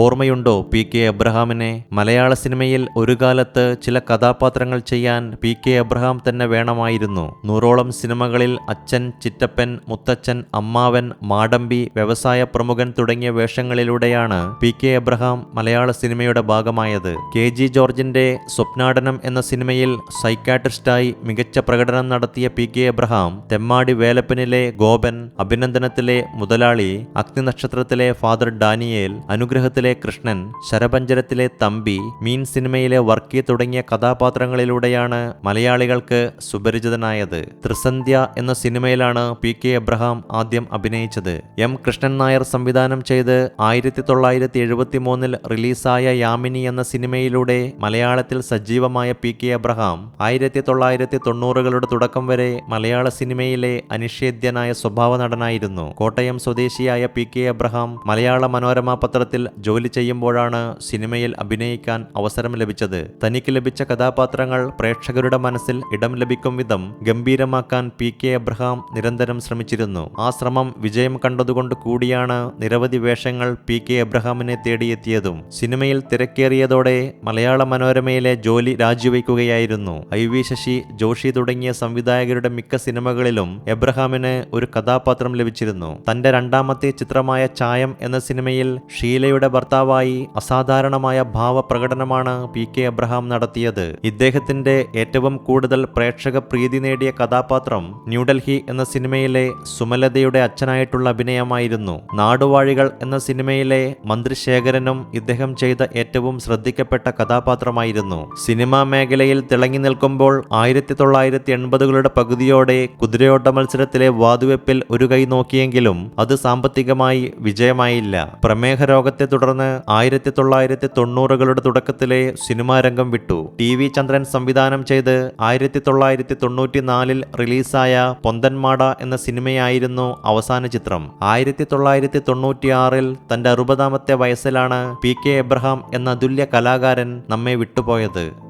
ഓർമ്മയുണ്ടോ P K എബ്രഹാമിനെ മലയാള സിനിമയിൽ ഒരു കാലത്ത് ചില കഥാപാത്രങ്ങൾ ചെയ്യാൻ പി കെ എബ്രഹാം തന്നെ വേണമായിരുന്നു. നൂറോളം സിനിമകളിൽ അച്ഛൻ ചിറ്റപ്പൻ മുത്തച്ഛൻ അമ്മാവൻ മാടമ്പി വ്യവസായ പ്രമുഖൻ തുടങ്ങിയ വേഷങ്ങളിലൂടെയാണ് പി കെ എബ്രഹാം മലയാള സിനിമയുടെ ഭാഗമായത്. കെ ജി ജോർജിന്റെ സ്വപ്നാടനം എന്ന സിനിമയിൽ സൈക്കാട്രിസ്റ്റായി മികച്ച പ്രകടനം നടത്തിയ പി കെ എബ്രഹാം തെമ്മാടി വേലപ്പനിലെ ഗോപൻ അഭിനന്ദനത്തിലെ മുതലാളി അഗ്നിനക്ഷത്രത്തിലെ ഫാദർ ഡാനിയേൽ അനുഗ്രഹത്തിലെ കൃഷ്ണൻ ശരപഞ്ചരത്തിലെ തമ്പി മീൻ സിനിമയിലെ വർക്കി തുടങ്ങിയ കഥാപാത്രങ്ങളിലൂടെയാണ് മലയാളികൾക്ക് സുപരിചിതനായത്. ത്രിസന്ധ്യ എന്ന സിനിമയിലാണ് പി കെ എബ്രഹാം ആദ്യം അഭിനയിച്ചത്. എം കൃഷ്ണൻ നായർ സംവിധാനം ചെയ്ത് ആയിരത്തി തൊള്ളായിരത്തി എഴുപത്തി മൂന്നിൽ റിലീസായ യാമിനി എന്ന സിനിമയിലൂടെ മലയാളത്തിൽ സജീവമായ പി കെ എബ്രഹാം ആയിരത്തി തൊള്ളായിരത്തി തൊണ്ണൂറുകളുടെ തുടക്കം വരെ മലയാള സിനിമയിലെ അനിഷേധ്യനായ സ്വഭാവ നടനായിരുന്നു കോട്ടയം സ്വദേശിയായ P K Abraham Malayala Manorama പത്രത്തിൽ ജോലി ചെയ്യുമ്പോഴാണ് സിനിമയിൽ അഭിനയിക്കാൻ അവസരം ലഭിച്ചത്. തനിക്ക് ലഭിച്ച കഥാപാത്രങ്ങൾ പ്രേക്ഷകരുടെ മനസ്സിൽ ഇടം ലഭിക്കും വിധം ഗംഭീരമാക്കാൻ പി കെ അബ്രഹാം നിരന്തരം ശ്രമിച്ചിരുന്നു. ആ ശ്രമം വിജയം കണ്ടതുകൊണ്ട് കൂടിയാണ് നിരവധി വേഷങ്ങൾ പി കെ അബ്രഹാമിനെ തേടിയെത്തിയതും. സിനിമയിൽ തിരക്കേറിയതോടെ മലയാള മനോരമയിലെ ജോലി രാജിവെക്കുകയായിരുന്നു. ഐ വി ശശി ജോഷി തുടങ്ങിയ സംവിധായകരുടെ മിക്ക സിനിമകളിലും എബ്രഹാമിന് ഒരു കഥാപാത്രം ലഭിച്ചിരുന്നു. തന്റെ രണ്ടാമത്തെ ചിത്രമായ ചായം എന്ന സിനിമയിൽ ഷീലയുടെ ഭർത്താവായി അസാധാരണമായ ഭാവപ്രകടനമാണ് പി കെ അബ്രഹാം നടത്തിയത്. ഇദ്ദേഹത്തിന്റെ ഏറ്റവും കൂടുതൽ പ്രേക്ഷക പ്രീതി നേടിയ കഥാപാത്രം ന്യൂഡൽഹി എന്ന സിനിമയിലെ സുമലതയുടെ അച്ഛനായിട്ടുള്ള അഭിനയമായിരുന്നു. നാടുവാഴികൾ എന്ന സിനിമയിലെ മന്ത്രിശേഖരനും ഇദ്ദേഹം ചെയ്ത ഏറ്റവും ശ്രദ്ധിക്കപ്പെട്ട കഥാപാത്രമായിരുന്നു. സിനിമാ മേഖലയിൽ തിളങ്ങി നിൽക്കുമ്പോൾ ആയിരത്തി തൊള്ളായിരത്തി എൺപതുകളുടെ പകുതിയോടെ കുതിരയോട്ട മത്സരത്തിലെ വാതുവെപ്പിൽ ഒരു കൈ നോക്കിയെങ്കിലും അത് സാമ്പത്തികമായി വിജയമായില്ല. പ്രമേഹ രോഗത്തെ തുടർന്ന് ആയിരത്തി തൊള്ളായിരത്തി തൊണ്ണൂറുകളുടെ തുടക്കത്തിലെ സിനിമാ രംഗം വിട്ടു. ടി വി ചന്ദ്രൻ സംവിധാനം ചെയ്ത് ആയിരത്തി തൊള്ളായിരത്തി തൊണ്ണൂറ്റിനാലിൽ റിലീസായ പൊന്തൻമാട എന്ന സിനിമയായിരുന്നു അവസാന ചിത്രം. ആയിരത്തി തൊള്ളായിരത്തി തൊണ്ണൂറ്റിയാറിൽ തന്റെ അറുപതാമത്തെ വയസ്സിലാണ് പി കെ എബ്രഹാം എന്ന അതുല്യ കലാകാരൻ നമ്മെ വിട്ടുപോയത്.